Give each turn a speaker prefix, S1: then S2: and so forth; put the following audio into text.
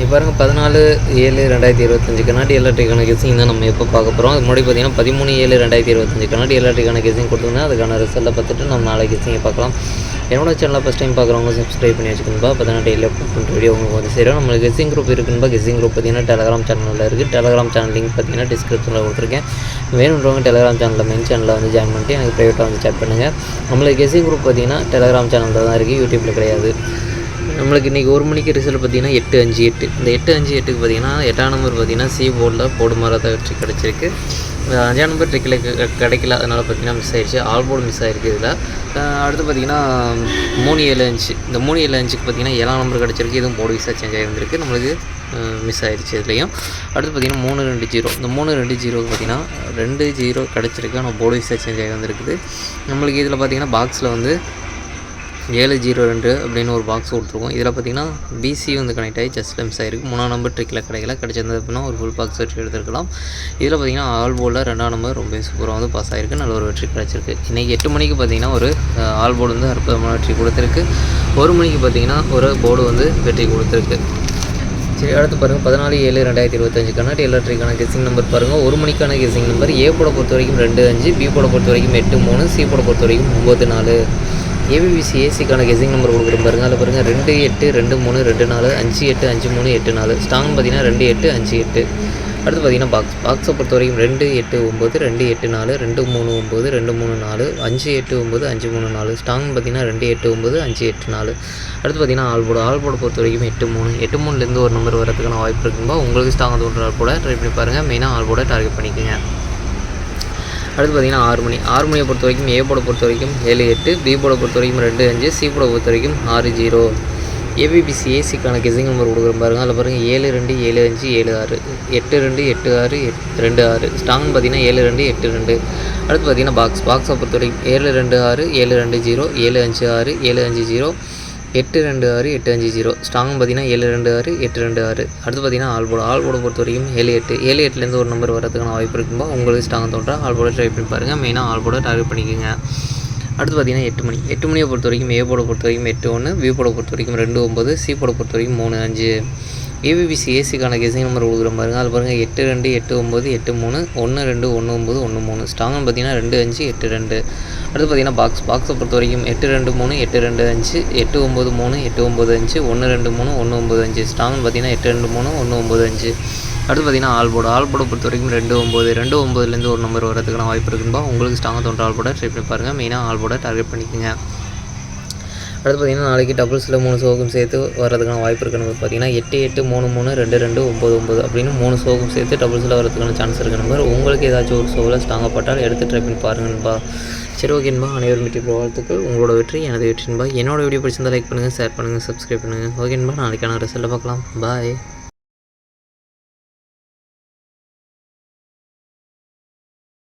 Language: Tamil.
S1: இப்போ பாருங்க பதினாலு ஏழு ரெண்டாயிரத்தி இருபத்தஞ்சு கண்ணாடி எலக்ட்ரிக்கான கேசிங் தான் நம்ம எப்போ பார்க்க போகிறோம் அது முன்னாடி பார்த்தீங்கன்னா பதிமூணு ஏழு ரெண்டாயிரத்தி இருபத்தஞ்சு கண்ணாடி எலக்ட்ரிக்கான கெஸிங் கொடுத்துருந்தேன். அதுக்கான ரிசல்ட்டை பார்த்துட்டு நம்ம நாளைக்கு கேசிங்கை பார்க்கலாம். என்னோட சேனலில் ஃபஸ்ட் டைம் பார்க்குறவங்க சப்ஸ்கிரைப் பண்ணி வச்சுக்கணும்பா அப்போ தான் டெய்லி அப்லோட் பண்ணுற வீடியோ உங்களுக்கு வந்து சரி நம்மளுக்கு கெஸிங் குரூப் இருக்குன்பா கெஸிங் குரூப் பார்த்தீங்கன்னா டெலகிராம் சேனலில் இருக்குது டெலகிராம் சேனல் லிங்க் பார்த்தீங்கன்னா டிஸ்கிரிப்ஷனில் கொடுத்துருக்கேன். வேணுன்றவங்க டெலகிராம் சேனலில் மெயின் சேனலில் வந்து ஜாயின் பண்ணிட்டு எனக்கு ப்ரைவேட்டாக வந்து சேட் பண்ணுங்கள் நம்மளுக்கு கெஸிங் குரூப் பார்த்தீங்கன்னா டெலகிராம் சேனலில் தான் இருக்குது யூடியூப்பில் கிடையாது. நம்மளுக்கு இன்றைக்கி ஒரு மணிக்கு ரிசல்ட் பார்த்தீங்கன்னா எட்டு அஞ்சு எட்டு. இந்த எட்டு அஞ்சு எட்டுக்கு பார்த்தீங்கன்னா எட்டாம் நம்பர் பார்த்தீங்கன்னா சி போர்டில் போர்டு மாறாத வெற்றி கிடச்சிருக்கு. இந்த அஞ்சாம் நம்பர் ட்ரிக்கில் கிடைக்கல. அதனால் பார்த்தீங்கன்னா மிஸ் ஆயிடுச்சு. ஆல் போர்டு மிஸ் ஆயிருக்கு இதில். அடுத்து பார்த்தீங்கன்னா மூணு ஏழு அஞ்சு. இந்த மூணு ஏழு அஞ்சுக்கு பார்த்தீங்கன்னா ஏழாம் நம்பர் கிடச்சிருக்கு. இதுவும் போர்டு விசா சேஞ்ச் ஆகிருந்திருக்கு நம்மளுக்கு மிஸ் ஆயிடுச்சு இதுலேயும். அடுத்து பார்த்தீங்கன்னா மூணு ரெண்டு ஜீரோ இந்த மூணு ரெண்டு ஜீரோக்கு பார்த்தீங்கன்னா ரெண்டு ஜீரோ கிடச்சிருக்கு. ஆனால் போர்டு விசா சேஞ்ச் ஆகி வந்திருக்குது. நம்மளுக்கு இதில் பார்த்தீங்கன்னா பாக்ஸில் வந்து ஏழு ஜீரோ ரெண்டு அப்படின்னு ஒரு பாக்ஸ் கொடுத்துருக்கோம். இதில் பார்த்தீங்கன்னா பிசி வந்து கனெக்ட் ஆகி ஜஸ்ட் லெம்ஸ் ஆயிருக்கு மூணாம் நம்பர் ட்ரிக்கில் கிடைக்கல. கிடச்சிருந்தது அப்படின்னா ஒரு ஃபுல் பாக்ஸ் வெற்றி எடுத்துருக்கலாம். இதில் பார்த்தீங்கன்னா ஆல் போர்டில் ரெண்டாம் நம்பர் ரொம்ப சூப்பராக வந்து பாஸ் ஆகிருக்கு. நல்ல ஒரு வெற்றி கிடச்சிருக்கு. இன்றைக்கி எட்டு மணிக்கு பார்த்தீங்கன்னா ஒரு ஆல் போர்டு வந்து அற்புதமான வெற்றி கொடுத்துருக்கு. ஒரு மணிக்கு பார்த்தீங்கன்னா ஒரு போர்டு வந்து வெற்றி கொடுத்துருக்கு. சரி அடுத்து பாருங்கள் பதினாலு ஏழு ரெண்டாயிரத்தி இருபத்தஞ்சுக்கான கண்ணாடி கெஸிங் நம்பர் பாருங்கள் ஒரு மணிக்கான கெஸிங் நம்பர் ஏ போட பொறுத்த வரைக்கும் ரெண்டு அஞ்சு பி போட பொறுத்த வரைக்கும் எட்டு மூணு சி போட பொறுத்த வரைக்கும் ஒம்பது நாலு. ஏபிபிசி ஏசிக்கான கெஸிங் நம்பர் கொடுக்குற பாருங்கள் அதில் பாருங்கள் ரெண்டு எட்டு ரெண்டு மூணு ரெண்டு நாலு அஞ்சு எட்டு அஞ்சு மூணு எட்டு நாலு. ஸ்டாங் பார்த்தீங்கன்னா ரெண்டு எட்டு அஞ்சு எட்டு. அடுத்து பார்த்தீங்கன்னா பாக்ஸ் பாக்ஸை பொறுத்த வரைக்கும் ரெண்டு எட்டு ஒம்பது ரெண்டு எட்டு நாலு ரெண்டு மூணு ஒம்பது ரெண்டு மூணு நாலு அஞ்சு எட்டு ஒம்பது அஞ்சு மூணு நாலு. ஸ்டாங் பார்த்தீங்கன்னா ரெண்டு எட்டு ஒம்பது அஞ்சு எட்டு நாலு. அடுத்து பார்த்தீங்கன்னா ஆல்போர்டு ஆல்போர்டு பொறுத்த வரைக்கும் எட்டு மூணு. எட்டு மூணுலேருந்து ஒரு நம்பர் வரதுக்கான வாய்ப்பு இருக்கும்போது உங்களுக்கு ஸ்டாங் தோன்ற ஆல்போர்டை ட்ரை பண்ணி பாருங்கள் மெயினாக ஆல்போர்டை டார்கெட் பண்ணிக்கோங்க. அடுத்து பார்த்தீங்கன்னா ஆறு மணி. ஆறு மணியை பொறுத்த வரைக்கும் ஏ போட பொறுத்த வரைக்கும் ஏழு எட்டு பி போட பொறுத்த வரைக்கும் ரெண்டு அஞ்சு சி போட பொறுத்த வரைக்கும் ஆறு ஜீரோ. ஏபிபிசி ஏசிக்கான கெசிங் நம்பர் கொடுக்குற பாருங்கள் அதில் பாருங்கள் ஏழு ரெண்டு ஏழு அஞ்சு ஏழு ஆறு. எட்டு ரெண்டு எட்டு ஆறு எட் ரெண்டு ஆறு. ஸ்டாங்னு பார்த்தீங்கன்னா ஏழு ரெண்டு எட்டு ரெண்டு. அடுத்து பார்த்தீங்கன்னா பாக்ஸ் பாக்ஸை பொறுத்த வரைக்கும் ஏழு ரெண்டு ஆறு ஏழு ரெண்டு ஜீரோ ஏழு அஞ்சு ஆறு ஏழு அஞ்சு ஜீரோ. எட்டு ரெண்டு ஆறு எட்டு அஞ்சு ஜீரோ. ஸ்ட்ராங் பார்த்தீங்கன்னா ஏழு ரெண்டு ஆறு எட்டு ரெண்டு ஆறு. அடுத்து பார்த்தீங்கன்னா ஆல்போர்டு ஆல்போர்டு பொறுத்த வரைக்கும் ஏழு எட்டு. ஏழு எட்டுலேருந்து ஒரு நம்பர் வரதுக்கான வாய்ப்பு இருக்கும்போது உங்களுக்கு ஸ்ட்ராங் தோன்றா ஆல்போர்டை ட்ரை பண்ணி பாருங்கள் மெயினாக ஆல்போர்டை டார்கெட் பண்ணிக்கோங்க. அடுத்து பார்த்தீங்கன்னா எட்டு மணி. எட்டு மணியை பொறுத்த வரைக்கும் ஏ போட பொறுத்த வரைக்கும் எட்டு ஒன்று பி போட பொறுத்த வரைக்கும் ரெண்டு ஒம்பது சி போட பொறுத்த வரைக்கும் மூணு அஞ்சு. ஏபிபிசி ஏசிக்கான கெஸிங் நம்பர் கொடுக்குற பாருங்க. அது பாருங்கள் எட்டு ரெண்டு எட்டு ஒம்பது எட்டு மூணு ஒன்று ரெண்டு ஒன்று ஒம்பது ஒன்று மூணு. ஸ்ட்ராங்னு பார்த்தீங்கன்னா ரெண்டு அஞ்சு எட்டு ரெண்டு. அடுத்து பார்த்தீங்கன்னா பாக்ஸ் பாக்ஸை பொறுத்த வரைக்கும் எட்டு ரெண்டு மூணு எட்டு ரெண்டு அஞ்சு எட்டு ஒம்பது மூணு எட்டு ஒம்பது அஞ்சு ஒன்று ரெண்டு மூணு ஒன்று ஒம்பது அஞ்சு. ஸ்ட்ராங்னு பார்த்தீங்கன்னா எட்டு ரெண்டு மூணு ஒன்று ஒம்பது அஞ்சு. அடுத்து பார்த்தீங்கன்னா ஆல்போர்டு ஆல்போர்டை பொறுத்த வரைக்கும் ரெண்டு ஒம்பது ரெண்டு ஒம்பதுலேருந்து ஒரு நம்பர் வரதுக்கான வாய்ப்பு இருக்குன்பா. உங்களுக்கு ஸ்ட்ராங்காக தோன்ற ஆல்போர்டை ட்ரை பண்ணி பாருங்கள் மெயினாக ஆல்போர்டை டார்கெட் பண்ணிக்கோங்க. அடுத்து பார்த்தீங்கன்னா நாளைக்கு டபுள்ஸில் மூணு சோகம் சேர்த்து வரதுக்கான வாய்ப்பு இருக்குது நம்பர் பார்த்தீங்கன்னா எட்டு எட்டு மூணு மூணு ரெண்டு ரெண்டு ஒம்பது ஒம்பது அப்படின்னு மூணு சோகம் சேர்த்து டபுள்ஸில் வரதுக்கான சான்ஸ் இருக்குது நம்பர் உங்களுக்கு ஏதாச்சும் ஒரு சோவில் ஸ்ட்ராங்காக பட்டால் எடுத்து ட்ரை பண்ணி பாருங்கன்பா சரி ஓகேன்பா அனைவரும் வெற்றி வாழ்த்துக்கள். உங்களோட வெற்றி எனது வெற்றின்பா என்னோட வீடியோ பிடிச்சிருந்தால் லைக் பண்ணுங்கள் ஷேர் பண்ணுங்கள் சப்ஸ்கிரைப் பண்ணுங்கள் ஓகேன்பா நாளைக்கான ரிசல்ட்டை பார்க்கலாம். பாய்